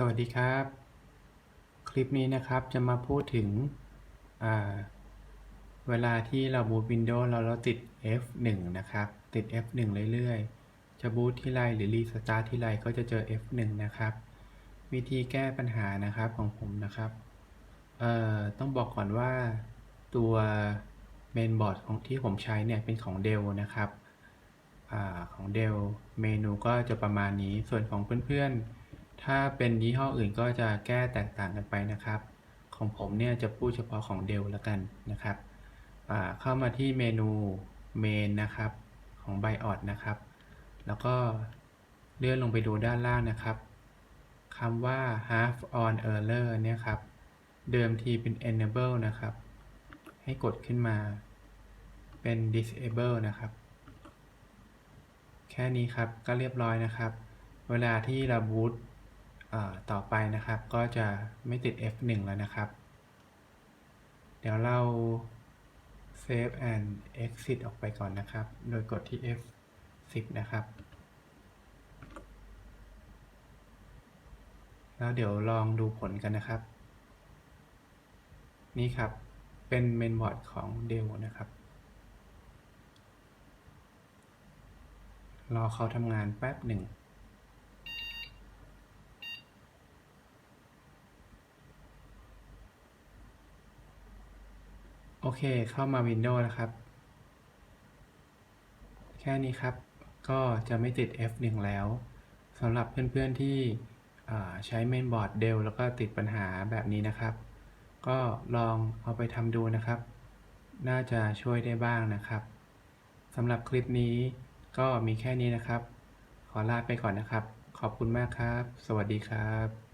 สวัสดีครับ คลิปนี้นะครับจะมาพูดถึง เวลาที่เราบูต Windows เราเราติด F1 นะครับ ติด F1 เรื่อยๆ จะบูตที่ไรหรือรีสตาร์ทที่ไรก็จะเจอ F1 นะครับ วิธีแก้ปัญหานะครับของผมนะครับต้องบอกก่อนว่าตัวเมนบอร์ดของที่ผมใช้เนี่ยเป็นของ Dell นะครับอของ Dell เมนูก็จะประมาณนี้ส่วนของเพื่อนๆ ถ้าเป็นยี่ห้ออื่นก็จะแก้แตกต่างกันไปนะครับ ของผมเนี่ยจะพูดเฉพาะของ Dell แล้วกันนะครับ เข้ามาที่เมนูเมนนะครับของ BIOS นะครับ แล้วก็เลื่อนลงไปดูด้านล่างนะครับคำว่า half on error เนี่ยครับ เดิมทีเป็น enable นะครับ ให้กดขึ้นมาเป็น disable นะครับ แค่นี้ครับก็เรียบร้อยนะครับ เวลาที่เราบูต ต่อไปนะครับก็จะไม่ติด F1 แล้วนะครับ เดี๋ยวเรา save and exit ออกไปก่อนนะครับ โดยกดที่ F10 นะครับ แล้วเดี๋ยวลองดูผลกันนะครับ นี่ครับเป็นเมนบอร์ดของ Dell นะครับ รอเขาทำงานแป๊บหนึ่ง อเค เข้ามา Windows นะครับ แค่นี้ครับ ก็จะไม่ติด F1 แล้วสำหรับเพื่อนๆที่ใช้เมนบอร์ด Dell แล้วก็ติดปัญหาแบบนี้นะครับ ก็ลองเอาไปทำดูนะครับ น่าจะช่วยได้บ้างนะครับสำหรับคลิปนี้ก็มีแค่นี้นะครับ ขอลาไปก่อนนะครับ ขอบคุณมากครับ สวัสดีครับ